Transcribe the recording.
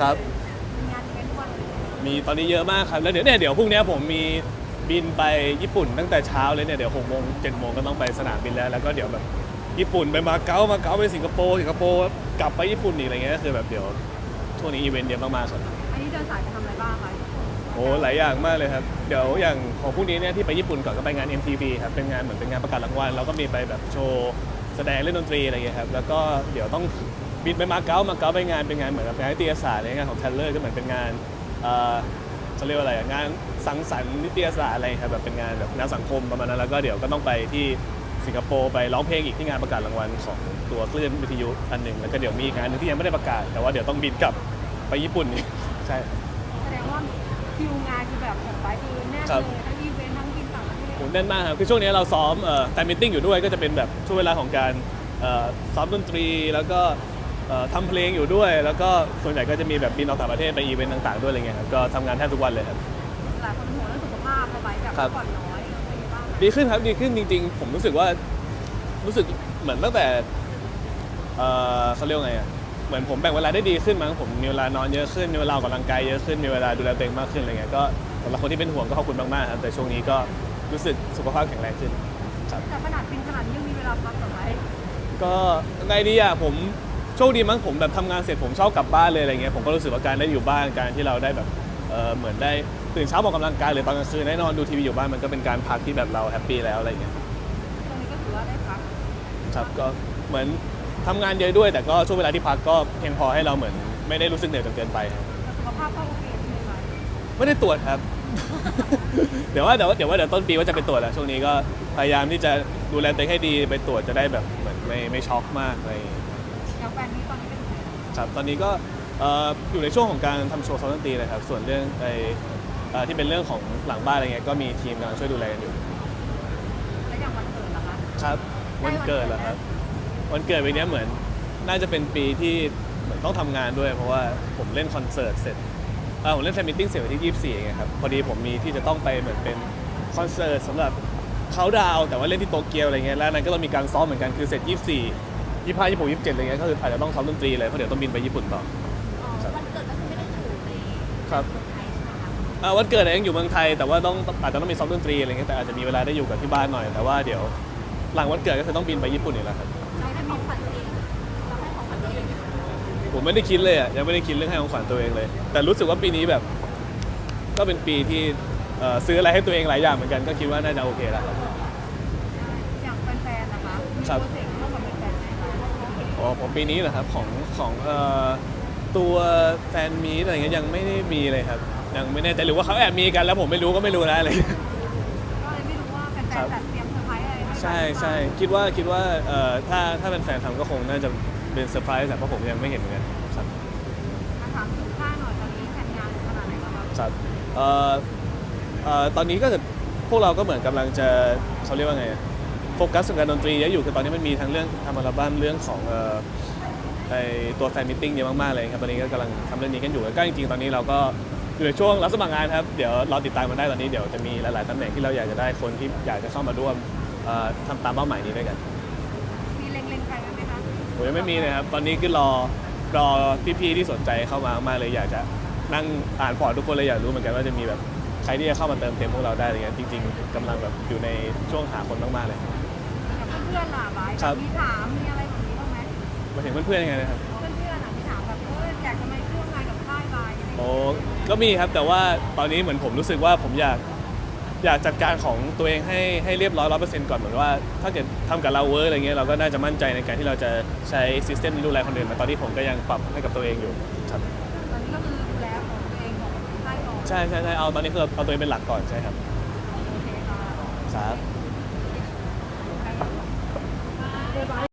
ครับ มีงานอีเวนต์ทุกวันเลยมีตอนนี้เยอะมากครับ แล้วเดี๋ยวเนี่ยเดี๋ยวพรุ่งนี้ผมมีบินไปญี่ปุ่นตั้งแต่เช้าเลยเนี่ยเดี๋ยวหกโมงเจ็ดโมงก็ต้องไปสนามบินแล้ว แล้วก็เดี๋ยวแบบญี่ปุ่นไปมาเก๊ามาเก๊าไปสิงคโปร์สิงคโปร์กลับไปญี่ปุ่นอีกอะไรเงี้ยก็คือแบบเดี๋ยวช่วงนี้อีเวนต์เยอะมากๆครับ อันนี้เดินสายไปทำอะไรบ้างคะโอ้หลายอย่างมากเลยครับ เดี๋ยวอย่างของพรุ่งนี้เนี่ยที่ไปญี่ปุ่นก่อนก็ไปงาน MTV ครับ เป็นงานเหมือนเป็นงานประกาศรางวัล แล้วก็มีไปแบบโชว์แสดงเล่นดนตรีอะไรเงี้ยครับ แล้วก็เดี๋ยวต้อง บินไปมาเก๊ามาเก๊าไปงานเป็นงานเหมือนกับงานนิตยสารอะไรเงี้ยของ Taylor ก็เหมือนเป็นงานเอ่อเขาเรียกว่าอะไรอะงานสังสรรค์นิตยสารอะไรครับแบบเป็นงานแบบงานสังคมประมาณนั้นแล้วก็เดี๋ยวก็ต้องไปที่สิงคโปร์ไปร้องเพลงอีกที่งานประกาศรางวัลของตัวคลื่นวิทยุอันหนึ่งแล้วก็เดี๋ยวมีอีกงานหนึงที่ยังไม่ได้ประกาศ แต่ว่าเดี๋ยวต้องบินกลับไปญี่ปุ่นอีกใช่ แสดงว่าคิวงานคือแบบของไปคือแน่นครัเลบยทั้งอีเวนต์ทั้งบินต่างประเทศโหแน่นมากครับ คือช่วงนี้เราซ้อมเอ่อแฟนมิทติ้งอยู่ด้วยก็จะเป็นแบบช่วงเวลาของการเอ่อซ้อมดนตรี แล้วก็ เอ่อทำเพลงอยู่ด้วย แล้วก็ส่วนใหญ่ก็จะมีแบบบินออกต่างประเทศไปอีเวนต์ต่างๆด้วยอะไรเงี้ยครับก็ทำงานแทบทุกวันเลยครับ หลายคนห่วงเรื่องสุขภาพพอไปแบบครับก่อนน้อยอะไรอย่างเงี้ยบ้างไหมดีขึ้นครับดีขึ้นจริงๆ ผมรู้สึกว่ารู้สึกเหมือนตั้งแต่เอ่อเขาเรียกว่าไงอะเหมือนผมแบ่งเวลาได้ดีขึ้นมั้งผมมีเวลานอนเยอะขึ้นมีเวลาออกกำลังกายเยอะขึ้นมีเวลาดูแลตัวเองมากขึ้นอะไรเงี้ยก็สำหรับคนที่เป็นห่วงก็ขอบคุณมากๆครับแต่ช่วงนี้ก็รู้สึกสุขภาพแข็งแรงขึ้นครับแต่ขนาดบินขนาดนี้ยังมีเวลาพักต่อไหมก็ไงดีอะผม โชคดีมั้งผมแบบทำงานเสร็จผมชอบกลับบ้านเลยอะไรเงี้ยผมก็รู้สึกว่าการได้อยู่บ้านการที่เราได้แบบเออเหมือนได้ตื่นเช้าออกกำลังกายหรือตอนกลางคืนได้นอนดูทีวีอยู่บ้านมันก็เป็นการพักที่แบบเราแฮปปี้แล้วอะไรเงี้ยตรงนี้ก็ถือว่าได้พักครับก็เหมือนทำงานเยอะด้วย แต่ก็ช่วงเวลาที่พักก็เพียงพอให้เราเหมือน ไม่ได้รู้สึกเหนื่อยจนเกินไปครับ แต่สุขภาพก็โอเคใช่ไหมคะไม่ได้ตรวจครับ เดี๋ยวว่าเดี๋ยวว่าเดี๋ยวว่าเดี๋ยวต้นปีว่าจะไปตรวจแล้วช่วงนี้ก็พยายามที่จะดูแลตัวเองให้ดีไปตรวจจะได้แบบเหมือนไม่ไม่ช็อกมากอะไรอย่างเงี้ย อย่างแฟนนี้ตอนนี้เป็นยังไงครับตอนนี้ก็เอ่ออยู่ในช่วงของการทำโชว์ซ้อมดนตรีเลยครับส่วนเรื่องไอ้เอ่อที่เป็นเรื่องของหลังบ้านอะไรเงี้ยก็มีทีมกำลังช่วยดูแลกันอยู่แล้วอย่างวันเกิดล่ะคะครับวันเกิดเหรอครับวันเกิดปีเนี้ยเหมือนน่าจะเป็นปีที่เหมือนต้องทำงานด้วย เพราะว่าผมเล่นคอนเสิร์ตเสร็จเออผมเล่นแฟนมิทติ้งเสร็จวันที่ 24ไงครับพอดีผมมีที่จะต้องไปเหมือนเป็นคอนเสิร์ตสำหรับเขาดาวน์แต่ว่าเล่นที่โตเกียวอะไรเงี้ยแล้วนั้นก็ต้องมีการซ้อมเหมือนกันคือเสร็จ 24 25 26 27อะไรเงี้ยก็คืออาจจะต้องซ้อมดนตรีเลยเพราะเดี๋ยวต้องบินไปญี่ปุ่นต่ออ๋อวันเกิดก็คือไม่ได้อยู่ในครับไทยใช่ไหมคะอ่าวันเกิดยังอยู่เมืองไทย แต่ว่าต้องอาจจะต้องมีซ้อมดนตรีอะไรเงี้ยแต่อาจจะมีเวลาได้อยู่กับที่บ้านหน่อยแต่ว่าเดี๋ยวหลังวันเกิดก็คือต้องบินไปญี่ปุ่นอีกแล้วครับเราให้ของขวัญตัวเองเราให้ของขวัญตัวเองผมไม่ได้คิดเลยอะยังไม่ได้คิดเรื่องให้ของขวัญตัวเองเลย แต่รู้สึกว่าปีนี้แบบ ก็เป็นปีที่เอ่อซื้ออะไรให้ตัวเองหลายอย่างเหมือนกันก็คิดว่าน่าจะโอเคแล้วครับ อย่างแฟนๆนะคะมีครับโปรเจกต์ อ๋อผมปีนี้เหรอครับของของเอ่อตัวแฟนมีตอะไรเงี้ยยังไม่ได้มีเลยครับ ยังไม่แน่ใจหรือว่าเขาแอบมีกันแล้วผมไม่รู้ก็ไม่รู้นะอะไรเงี้ยก็เลยไม่รู้ว่าแฟนครับๆจัดเตรียมเซอร์ไพรส์อะไรให้ใช่ใช่คิดว่าคิดว่าเอ่อถ้าถ้าเป็นแฟนทำก็คงน่าจะเป็นเซอร์ไพรส์แต่เพราะผมยังไม่เห็นเหมือนกันครับมาถามถึงค่าหน่อยตอนนี้แผนงานขนาดไหนแล้วครับครับเอ่อเอ่อตอนนี้ก็จะพวกเราก็เหมือนกำลังจะเขาเรียกว่าไงอะ โฟกัสกับการดนตรีเยอะอยู่คือตอนนี้มันมีทั้งเรื่องทำอัลบั้มเรื่องของเอ่อไอตัวแฟนมิทติ้งเยอะมากๆเลยครับตอนนี้ก็กำลังทำเรื่องนี้กันอยู่แล้วก็จริงๆตอนนี้เราก็อยู่ในช่วงรับสมัครงานครับเดี๋ยวรอติดตามมันได้ตอนนี้เดี๋ยวจะมีหลายๆตำแหน่งที่เราอยากจะได้คนที่อยากจะเข้ามาร่วมเอ่อทำตามเป้าหมายนี้ด้วยกันมีเล็งๆใครไว้ไหมคะผมยังไม่มีเลยครับตอนนี้คือรอรอพี่ๆที่สนใจเข้ามามากๆเลยอยากจะนั่งอ่านพอร์ตทุกคนเลยอยากรู้เหมือนกันว่าจะมีแบบใครที่จะเข้ามาเติมเต็มพวกเราได้อะไรเงี้ยจริง ๆกำลังแบบอยู่ในช่วงหาคนมากๆเลยกับ เพื่อนๆล่ะไบร์ทครับ มีถามมีอะไรแบบนี้บ้างไหมมาถึงเพื่อนๆยังไงนะครับ เพื่อนๆอะมีถามแบบเอออยากจะมาร่วมงานกับค่ายไบร์ทอะไรอย่างเงี้ยโอ้ก็มีครับแต่ว่าตอนนี้เหมือนผมรู้สึกว่าผมอยากอยากจัดการของตัวเองให้ให้เรียบร้อยร้อยเปอร์เซ็นต์ก่อนเหมือนว่า ถ้าเกิดทำกับเราเวิร์กอะไรเงี้ยเราก็น่าจะมั่นใจในการที่เราจะใช้ซิสเต็มดูแลคนอื่นมาตอนนี้ผมก็ยังปรับให้กับตัวเองอยู่ครับตอนนี้ก็คือดูแลของตัวเองของค่ายก่อนใช่ใช่ใช่เอาตอนนี้คือเอาตัวเองเป็นหลักก่อนใช่ครับโอเคค่ะ ครับ